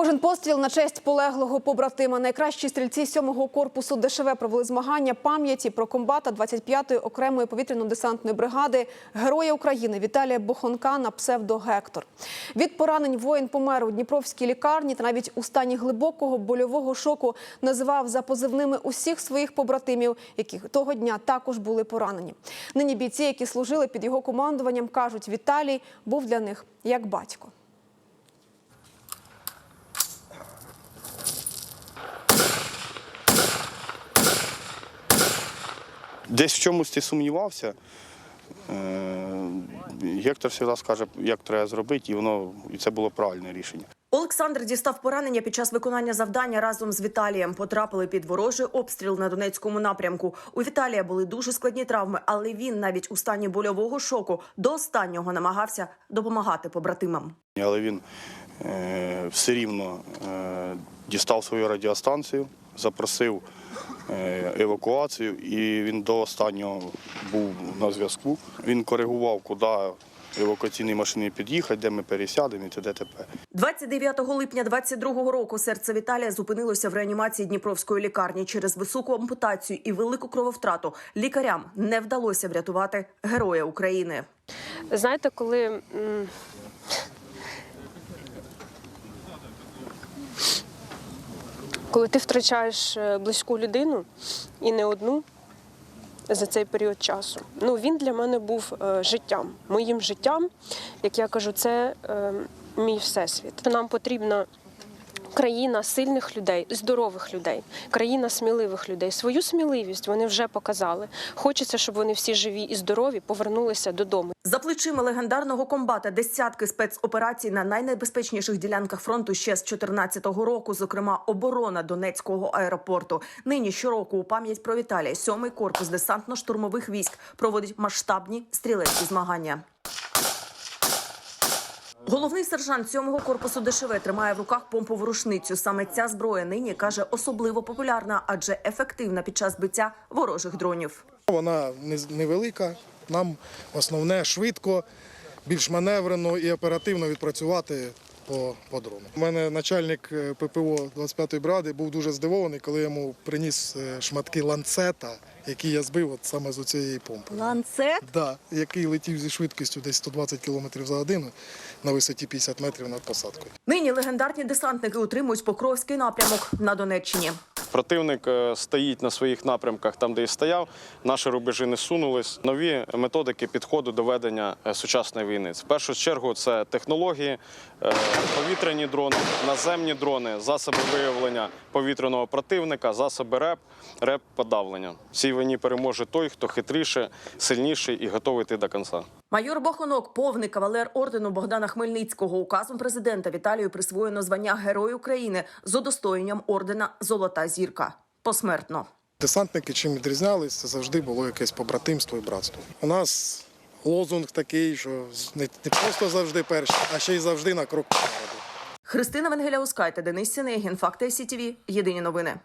Кожен постріл на честь полеглого побратима. Найкращі стрільці 7-го корпусу ДШВ провели змагання пам'яті про комбата 25-ї окремої повітряно-десантної бригади Героя України Віталія Бохонка на псевдо Гектор. Від поранень воїн помер у Дніпровській лікарні та навіть у стані глибокого больового шоку називав за позивними усіх своїх побратимів, які того дня також були поранені. Нині бійці, які служили під його командуванням, кажуть, Віталій був для них як батько. Десь в чомусь ти сумнівався. Е, Гектор завжди скаже, як треба зробити, і воно і це було правильне рішення. Олександр дістав поранення під час виконання завдання разом з Віталієм. Потрапили під ворожий обстріл на Донецькому напрямку. У Віталія були дуже складні травми, але він навіть у стані больового шоку до останнього намагався допомагати побратимам. Але він е, все рівно е, дістав свою радіостанцію, запросив е, евакуацію, і він до останнього був на зв'язку. Він коригував, куди евакуаційні машини під'їхати, де ми пересядемо і т.д. т.п. 29 липня 22-го року серце Віталія зупинилося в реанімації Дніпровської лікарні через високу ампутацію і велику крововтрату. Лікарям не вдалося врятувати героя України. Знаєте, коли. Коли ти втрачаєш е, близьку людину і не одну за цей період часу, ну він для мене був е, життям, моїм життям, як я кажу, це е, мій всесвіт. Нам потрібна країна сильних людей, здорових людей, країна сміливих людей. Свою сміливість вони вже показали. Хочеться, щоб вони всі живі і здорові повернулися додому. За плечима легендарного комбата десятки спецоперацій на найнебезпечніших ділянках фронту ще з 2014 року, зокрема оборона Донецького аеропорту. Нині щороку у пам'ять про Віталія сьомий корпус десантно-штурмових військ проводить масштабні стрілецькі змагання. Головний сержант 7-го корпусу ДШВ тримає в руках помпову рушницю. Саме ця зброя нині каже особливо популярна, адже ефективна під час биття ворожих дронів. Вона невелика. Нам основне швидко, більш маневрено і оперативно відпрацювати по, по дрону. У мене начальник ППО 25-ї бради був дуже здивований, коли йому приніс е, шматки ланцета, які я збив от саме з цієї помпи. Ланцет Да, який летів зі швидкістю десь 120 км за годину на висоті 50 метрів над посадкою. нині легендарні десантники утримують Покровський напрямок на Донеччині. Противник е, стоїть на своїх напрямках там, де і стояв. Наші рубежі не сунулись. Нові методики підходу до ведення е, сучасної війни. В першу чергу це технології, е, повітряні дрони, наземні дрони, засоби виявлення повітряного противника, засоби РЕП, РЕП подавлення. В цій війні переможе той, хто хитріше, сильніший і готовий йти до кінця. Майор Бохонок, повний кавалер ордену Богдана Хмельницького, указом президента Віталію присвоєно звання Герой України з удостоєнням ордена Золота зірка. Посмертно. Десантники чим відрізнялись, це завжди було якесь побратимство і братство. У нас лозунг такий, що не, не просто завжди перші, а ще й завжди на крок. Христина Венгеля Ускайте, Денис Сінегін, Факти СІТВ. Єдині новини.